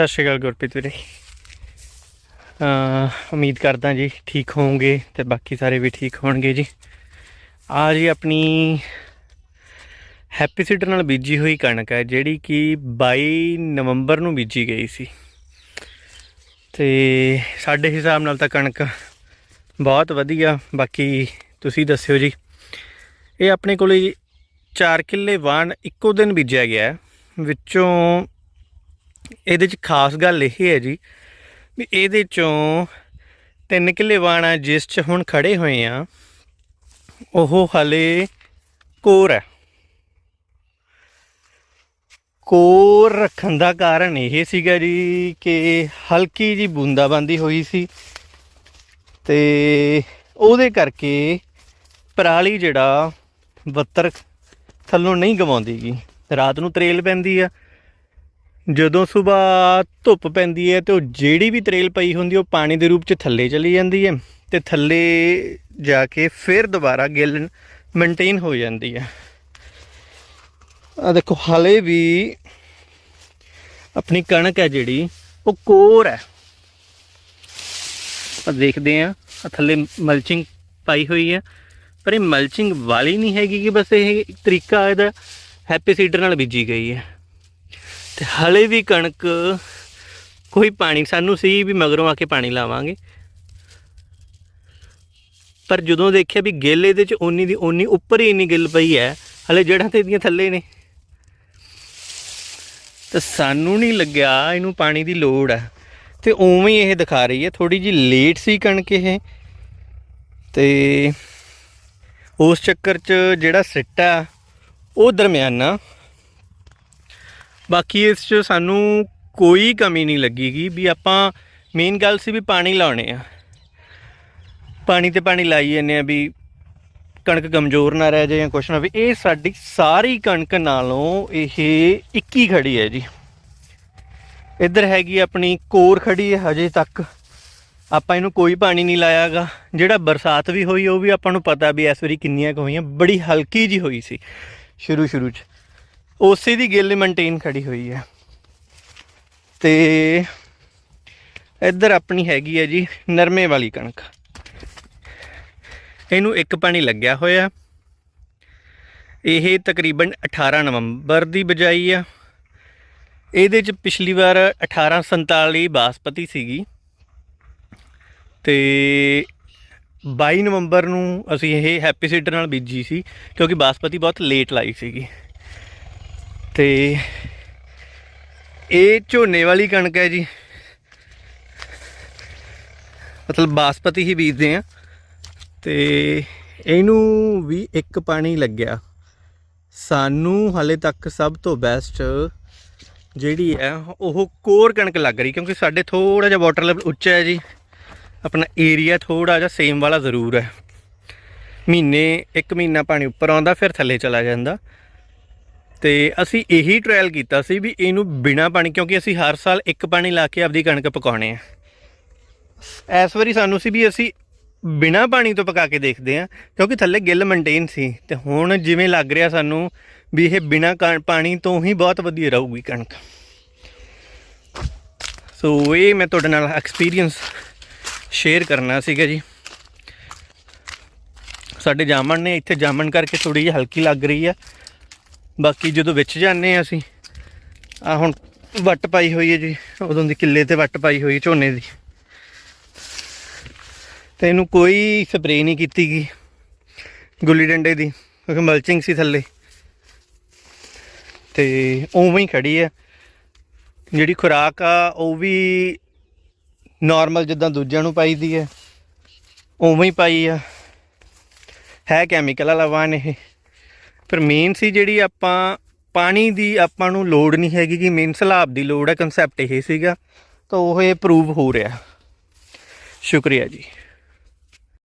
ਸਤਿ ਸ਼੍ਰੀ ਅਕਾਲ ਗੁਰਪ੍ਰੀਤ ਵੀਰੇ। ਅਹ ਉਮੀਦ ਕਰਦਾ ਜੀ ਠੀਕ ਹੋਵੋਗੇ ਤੇ ਬਾਕੀ ਸਾਰੇ ਵੀ ਠੀਕ ਹੋਣਗੇ ਜੀ। ਆ ਜੀ ਆਪਣੀ ਹੈਪੀ ਸੀਡਰ ਨਾਲ ਬੀਜੀ ਹੋਈ ਕਣਕ ਹੈ, ਜਿਹੜੀ ਕਿ 22 ਨਵੰਬਰ ਨੂੰ ਬੀਜੀ ਗਈ ਸੀ। ਤੇ ਸਾਡੇ ਹਿਸਾਬ ਨਾਲ ਤਾਂ ਕਣਕ ਬਹੁਤ ਵਧੀਆ, ਬਾਕੀ ਤੁਸੀਂ ਦੱਸਿਓ ਜੀ। ਇਹ ਆਪਣੇ ਕੋਲੇ 4 ਕਿੱਲੇ ਵਾਣ ਇੱਕੋ ਦਿਨ ਬੀਜਿਆ ਗਿਆ ਵਿੱਚੋਂ ਇਹਦੇ ਚ ਖਾਸ ਗੱਲ ਇਹ ਹੈ ਜੀ ਵੀ ਇਹਦੇ ਚੋਂ ਤਿੰਨ ਕਿੱਲੇ ਵਾਣ ਜਿਸ ਚ ਹੁਣ ਖੜੇ ਹੋਏ ਆ, ਉਹ ਹਲੇ ਕੋਰ ਹੈ। ਕੋਰ ਰੱਖਣ ਦਾ ਕਾਰਨ ਇਹ ਸੀਗਾ ਜੀ ਕਿ ਹਲਕੀ ਜੀ ਬੂੰਦਾਬਾਂਦੀ ਹੋਈ ਸੀ ਤੇ ਉਹਦੇ ਕਰਕੇ ਪਰਾਲੀ ਜਿਹੜਾ ਬੱਤਰ ਥੱਲੋਂ ਨਹੀਂ ਗਵਾਉਂਦੀਗੀ ਰਾਤ ਨੂੰ ਤਰੇਲ ਪੈਂਦੀ ਆ। ਜਦੋਂ ਸਵੇਰ ਧੁੱਪ ਪੈਂਦੀ ਹੈ ਤੇ ਉਹ ਜਿਹੜੀ ਵੀ ਤਰੇਲ ਪਈ ਹੁੰਦੀ ਉਹ ਪਾਣੀ ਦੇ ਰੂਪ ਚ ਥੱਲੇ ਚਲੀ ਜਾਂਦੀ ਹੈ ਤੇ ਥੱਲੇ ਜਾ ਕੇ ਫਿਰ ਦੁਬਾਰਾ ਗਿੱਲ ਮੇਨਟੇਨ ਹੋ ਜਾਂਦੀ ਹੈ। ਆ ਦੇਖੋ, ਹਲੇ ਵੀ ਆਪਣੀ ਕਣਕ ਹੈ ਜਿਹੜੀ, ਉਹ ਕੋਰ ਹੈ। ਆ ਦੇਖਦੇ ਆ ਥੱਲੇ ਮਲਚਿੰਗ ਪਾਈ ਹੋਈ ਹੈ। ਪਰ ਇਹ ਮਲਚਿੰਗ ਵਾਲੀ ਨਹੀਂ ਹੈਗੀ ਕਿ ਬਸ ਇਹ ਤਰੀਕਾ ਇਹਦਾ ਹੈਪੀ ਸੀਡਰ ਨਾਲ ਬੀਜੀ ਗਈ ਹੈ। ਤੇ ਹਲੇ ਵੀ ਕਣਕ ਕੋਈ ਪਾਣੀ, ਸਾਨੂੰ ਸੀ ਵੀ ਮਗਰੋਂ ਆ ਕੇ ਪਾਣੀ ਲਾਵਾਂਗੇ। ਪਰ ਜਦੋਂ ਦੇਖਿਆ ਵੀ ਗਿੱਲ ਇਹਦੇ ਚ ਓਨੀ ਦੀ ਓਨੀ ਉੱਪਰ ਹੀ ਇੰਨੀ ਗਿੱਲ ਪਈ ਹੈ, ਹਲੇ ਜੜ੍ਹਾਂ ਤੇ ਇਹਦੀਆਂ ਥੱਲੇ ਨੇ। ਤਾਂ ਸਾਨੂੰ ਨਹੀਂ ਲੱਗਿਆ ਇਹਨੂੰ ਪਾਣੀ ਦੀ ਲੋੜ ਹੈ। ਤੇ ਉਵੇਂ ਹੀ ਇਹ ਦਿਖਾ ਰਹੀ ਹੈ ਥੋੜੀ ਜੀ ਲੇਟ ਸੀ ਕਣਕ ਇਹ। ਤੇ ਉਸ ਚੱਕਰ 'ਚ ਜਿਹੜਾ ਸਿੱਟਾ, ਉਹ ਦਰਮਿਆਨਾ ਬਾਕੀ ਇਸ 'ਚ ਸਾਨੂੰ ਕੋਈ ਕਮੀ ਨਹੀਂ ਲੱਗੀਗੀ ਵੀ ਆਪਾਂ ਮੇਨ ਗੱਲ ਸੀ ਵੀ ਪਾਣੀ ਲਾਉਣੇ ਆ। ਪਾਣੀ ਤੇ ਪਾਣੀ ਲਾਈ ਜਾਂਦੇ ਆ ਵੀ ਕਣਕ ਕਮਜ਼ੋਰ ਨਾ ਰਹਿ ਜਾਏ ਜਾਂ ਕੁਛ ਨਾ, ਵੀ ਇਹ ਸਾਡੀ ਸਾਰੀ ਕਣਕ ਨਾਲੋਂ ਇਹ 21 ਖੜੀ ਹੈ ਜੀ। ਇੱਧਰ ਹੈਗੀ ਆਪਣੀ ਕੋਰ ਖੜੀ ਹੈ ਹਜੇ ਤੱਕ। ਆਪਾਂ ਇਹਨੂੰ ਕੋਈ ਪਾਣੀ ਨਹੀਂ ਲਾਇਆਗਾ। ਜਿਹੜਾ ਬਰਸਾਤ ਵੀ ਹੋਈ ਉਹ ਵੀ ਆਪਾਂ ਨੂੰ ਪਤਾ ਵੀ ਇਸ ਵਾਰੀ ਕਿੰਨੀਆਂ ਕੁ ਹੋਈਆਂ। ਬੜੀ ਹਲਕੀ ਜੀ ਹੋਈ ਸੀ। ਸ਼ੁਰੂ ਸ਼ੁਰੂ 'ਚ। ਉਸੇ ਦੀ ਗਿੱਲ ਮੇਨਟੇਨ ਖੜੀ ਹੋਈ ਹੈ। ਤੇ ਇੱਧਰ ਆਪਣੀ ਹੈਗੀ ਹੈ ਜੀ ਨਰਮੇ ਵਾਲੀ ਕਣਕ। ਇਹਨੂੰ ਇੱਕ ਪਾਣੀ ਲੱਗਿਆ ਹੋਇਆ। ਇਹ ਤਕਰੀਬਨ 18 ਨਵੰਬਰ ਦੀ ਬਜਾਈ ਆ। ਇਹਦੇ ਚ ਪਿਛਲੀ ਵਾਰ 1847 ਬਾਸਪਤੀ ਸੀਗੀ। ਤੇ 22 ਨਵੰਬਰ ਨੂੰ ਅਸੀਂ ਇਹ ਹੈਪੀ ਸੀਡਰ ਨਾਲ ਬੀਜੀ ਸੀ, ਕਿਉਂਕਿ ਬਾਸਪਤੀ ਬਹੁਤ ਲੇਟ ਲਾਈ ਸੀਗੀ। ਤੇ ਇਹ ਝੋਨੇ ਵਾਲੀ ਕਣਕ ਹੈ ਜੀ। ਮਤਲਬ ਬਾਸਪਤੀ ਹੀ ਬੀਜਦੇ ਆ। ਤੇ ਇਹਨੂੰ ਵੀ ਇੱਕ ਪਾਣੀ ਲੱਗਿਆ। ਸਾਨੂੰ ਹਲੇ ਤੱਕ ਸਭ ਤੋਂ ਬੈਸਟ ਜਿਹੜੀ ਹੈ, ਉਹ ਕੋਰ ਕਣਕ ਲੱਗ ਰਹੀ, ਕਿਉਂਕਿ ਸਾਡੇ ਥੋੜਾ ਜਿਹਾ ਵਾਟਰ ਲੈਵਲ ਉੱਚਾ ਹੈ ਜੀ। ਆਪਣਾ ਏਰੀਆ ਥੋੜਾ ਜਿਹਾ ਸੇਮ ਵਾਲਾ ਜ਼ਰੂਰ ਹੈ। ਮਹੀਨੇ, ਇੱਕ ਮਹੀਨਾ ਪਾਣੀ ਉੱਪਰ ਆਉਂਦਾ, ਫਿਰ ਥੱਲੇ ਚਲਾ ਜਾਂਦਾ। ਤੇ ਅਸੀਂ ਇਹੀ ਟ੍ਰਾਇਲ ਕੀਤਾ ਸੀ ਵੀ ਇਹਨੂੰ ਬਿਨਾ ਪਾਣੀ, ਕਿਉਂਕਿ ਅਸੀਂ ਹਰ ਸਾਲ ਇੱਕ ਪਾਣੀ ਲਾ ਕੇ ਆਪਦੀ ਕਣਕ ਪਕਾਉਣੇ ਆ। ਇਸ ਵਾਰੀ ਸਾਨੂੰ ਸੀ ਵੀ ਅਸੀਂ ਬਿਨਾ ਪਾਣੀ ਤੋਂ ਪਕਾ ਕੇ ਦੇਖਦੇ ਆ, ਕਿਉਂਕਿ ਥੱਲੇ ਗਿੱਲ ਮੇਨਟੇਨ ਸੀ ਤੇ ਹੁਣ ਜਿਵੇਂ ਲੱਗ ਰਿਹਾ ਸਾਨੂੰ ਵੀ ਇਹ ਬਿਨਾ ਪਾਣੀ ਤੋਂ ਹੀ ਬਹੁਤ ਵਧੀਆ ਰਹੂਗੀ ਕਣਕ। ਸੋ ਇਹ ਮੈਂ ਤੁਹਾਡੇ ਨਾਲ ਐਕਸਪੀਰੀਅੰਸ ਸ਼ੇਅਰ ਕਰਨਾ ਸੀਗਾ ਜੀ। ਸਾਡੇ ਜਾਮਣ ਨੇ ਇੱਥੇ ਜਾਮਣ ਕਰਕੇ ਥੋੜੀ ਜਿਹੀ ਹਲਕੀ ਲੱਗ ਰਹੀ ਆ। ਬਾਕੀ ਜਦੋਂ ਵਿੱਚ ਜਾਂਦੇ ਆ ਅਸੀਂ ਆ ਹੁਣ ਵੱਟ ਪਾਈ ਹੋਈ ਹੈ ਜੀ, ਉਦੋਂ ਦੀ ਕਿੱਲੇ ਤੇ ਵੱਟ ਪਾਈ ਹੋਈ ਝੋਨੇ ਦੀ। ਤੇ ਇਹਨੂੰ ਕੋਈ ਸਪਰੇਅ ਨਹੀਂ ਕੀਤੀ ਗਈ ਗੁੱਲੀ ਡੰਡੇ ਦੀ, ਕਿਉਂਕਿ ਮਲਚਿੰਗ ਸੀ ਥੱਲੇ। ਤੇ ਉਵੇਂ ਹੀ ਖੜੀ ਹੈ। ਜਿਹੜੀ ਖੁਰਾਕ ਆ, ਉਹ ਵੀ ਨਾਰਮਲ ਜਿੱਦਾਂ ਦੂਜਿਆਂ ਨੂੰ ਪਾਈ ਦੀ ਹੈ, ਉਵੇਂ ਹੀ ਪਾਈ ਆ। ਹੈ ਕੈਮੀਕਲ ਵਾਲਾ ਵਾਣ ਇਹ। ਪਰ ਮੇਨ ਸੀ ਜਿਹੜੀ ਆਪਾਂ ਪਾਣੀ ਦੀ ਆਪਾਂ ਨੂੰ ਲੋੜ ਨਹੀਂ ਹੈਗੀ ਕਿ ਮੇਨ ਸਲਾਬ ਦੀ ਲੋੜ ਹੈ ਕਨਸੈਪਟ ਇਹ ਸੀਗਾ, ਤਾਂ ਉਹ ਇਹ ਪ੍ਰੂਵ ਹੋ ਰਿਹਾ। ਸ਼ੁਕਰੀਆ ਜੀ।